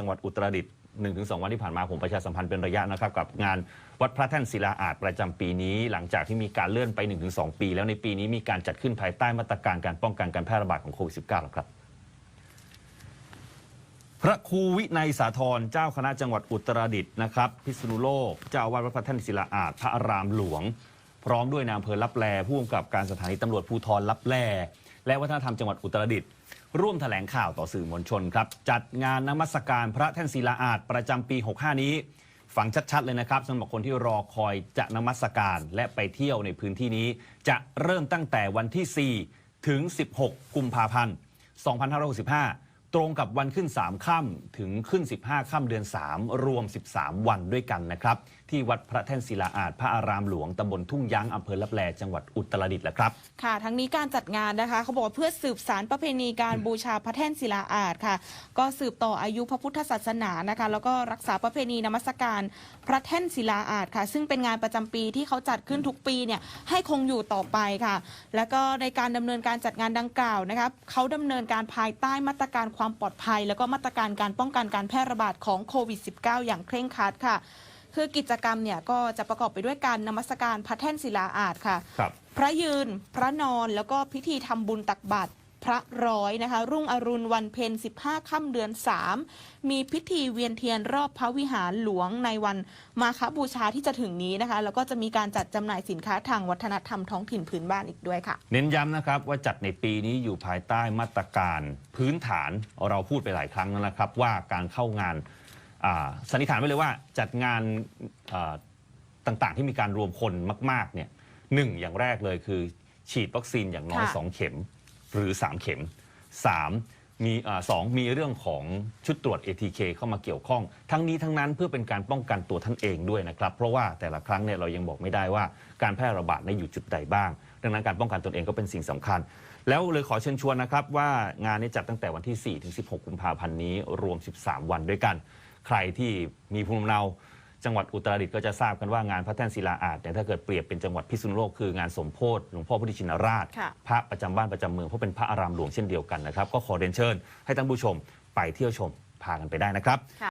จังหวัดอุตรดิตถ์1-2วันที่ผ่านมาผมประชาสัมพันธ์เป็นระยะนะครับกับงานวัดพระแท่นศิลาอาจประจำปีนี้ หลังจากที่มีการเลื่อนไป1-2ปี แล้วในปีนี้มีการจัดขึ้นภายใต้มาตรการการป้องกันการแพร่ระบาดของโควิด -19 แล้วครับ พระครูวินัยสาธรเจ้าคณะจังหวัดอุตรดิตถ์นะครับพิษณุโลกเจ้าอาวาสวัดพระแท่นศิลาอาจพระอารามหลวง พร้อมด้วยนายอำเภอลับแลผู้กำกับการสถานีตำรวจภูธรลับแลและวัฒนธรรมจังหวัดอุตรดิตถ์ ร่วมแถลงข่าวต่อสื่อมวลชนครับ จัดงานนมัสการพระแท่นศิลาอาจประจำปี 65 นี้ฟังชัดๆเลยนะครับสำหรับคนที่รอคอยจะนมัสการและไปเที่ยวในพื้นที่นี้ จะเริ่มตั้งแต่วันที่ 4 ถึง 16 กุมภาพันธ์ 2565 ตรงกับวันขึ้น 3 ค่ำถึงขึ้น 15 ค่ำเดือน 3 รวม 13 วันด้วยกันนะครับ ที่วัดพระแท่นศิลาอาจพระอารามหลวงตำบลทุ่งยั้งอำเภอลับแลจังหวัดอุตรดิตถ์แหละครับ ค่ะ ทั้งนี้การจัดงานนะคะ เขาบอกว่าเพื่อสืบสารประเพณีการบูชาพระแท่นศิลาอาจค่ะ ก็สืบต่ออายุพระพุทธศาสนานะคะ แล้วก็รักษาประเพณีนมัสการพระแท่นศิลาอาจค่ะ ซึ่งเป็นงานประจำปีที่เขาจัดขึ้นทุกปีเนี่ยให้คงอยู่ต่อไปค่ะ แล้วก็ในการดำเนินการจัดงานดังกล่าวนะคะเขาดำเนินการภายใต้มาตรการความปลอดภัย แล้วก็มาตรการการป้องกันการแพร่ระบาดของโควิด -19 อย่างเคร่งครัดค่ะ คือกิจกรรมเนี่ยก็จะประกอบไปด้วยการนมัสการพระแท่นศิลาอาจค่ะครับพระยืน พระนอนแล้วก็พิธีทำบุญตักบาตร พระร้อยนะคะ รุ่งอรุณวันเพ็ญ15 ค่ำเดือน 3 มีพิธีเวียนเทียนรอบพระวิหารหลวงในวันมาคบูชาที่จะถึงนี้นะคะ แล้วก็จะมีการจัดจำหน่ายสินค้าทางวัฒนธรรมท้องถิ่นพื้นบ้านอีกด้วยค่ะ เน้นย้ำนะครับว่าจัดในปีนี้อยู่ภายใต้มาตรการพื้นฐานเราพูดไปหลายครั้งแล้วนะครับ ว่าการเข้างานอ่าสันนิษฐานไว้เลยว่าจัดงานอ่าต่างๆ ที่มีการรวมคนมากๆเนี่ยหนึ่งอย่างแรกเลยคือฉีดวัคซีนอย่างน้อยค่ะ2เข็ม หรือ 3 เข็ม 3. มีอ่าสองมีเรื่องของชุดตรวจ ATK เข้ามาเกี่ยวข้อง ทั้งนี้ทั้งนั้นเพื่อเป็นการป้องกันตัวท่านเองด้วยนะครับ เพราะว่าแต่ละครั้งเนี่ยเรายังบอกไม่ได้ว่าการแพร่ระบาดในยอยู่จุดใดบ้าง ดังนั้นการป้องกันตนเองก็เป็นสิ่งสำคัญ แล้วเลยขอเชิญชวนนะครับว่างานนี้จัดตั้งแต่วันที่ 4 ถึง 16 กุมภาพันธ์นี้รวม 13 วันด้วยกัน ใครที่มีภูมิลำเนา จังหวัดอุตรดิตถ์ก็จะทราบกันว่างานพระแท่นศิลาอาจเนี่ยถ้าเกิดเปรียบเป็นจังหวัดพิษณุโลกคืองานสมโพธิหลวงพ่อพุทธชินราช ค่ะ พระประจำบ้านประจำเมืองเพราะเป็นพระอารามหลวงเช่นเดียวกันนะครับ ก็ขอเรียนเชิญให้ท่านผู้ชมไปเที่ยวชมพากันไปได้นะครับ